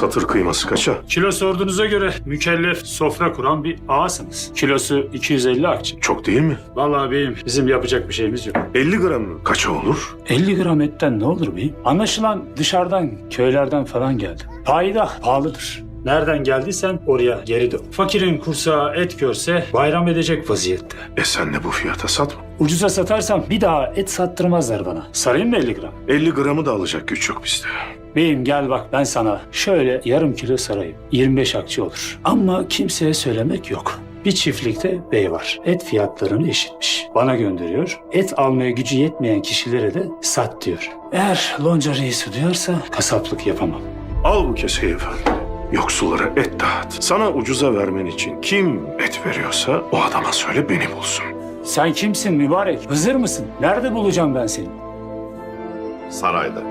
Satır kıyması kaça? Kilo sorduğunuza göre mükellef sofra kuran bir ağasınız. Kilosu 250 akçe. Çok değil mi? Vallahi beyim bizim yapacak bir şeyimiz yok. 50 gram mı? Kaça olur? 50 gram etten ne olur beyim? Anlaşılan dışarıdan, köylerden falan geldi. Payda pahalıdır. Nereden geldiysen oraya geri dön. Fakirin kursağı et görse bayram edecek vaziyette. E sen de bu fiyata satma. Ucuza satarsam bir daha et sattırmazlar bana. Sarayım mı 50 gram? 50 gramı da alacak güç yok bizde. Beyim gel bak ben sana şöyle yarım kilo sarayım. 25 akçe olur. Ama kimseye söylemek yok. Bir çiftlikte bey var. Et fiyatlarını eşitmiş. Bana gönderiyor. Et almaya gücü yetmeyen kişilere de sat diyor. Eğer lonca reisi duyarsa kasaplık yapamam. Al bu keseyi efendim. Yoksullara et dağıt. Sana ucuza vermen için kim et veriyorsa o adama söyle beni bulsun. Sen kimsin mübarek? Hızır mısın? Nerede bulacağım ben seni? Sarayda.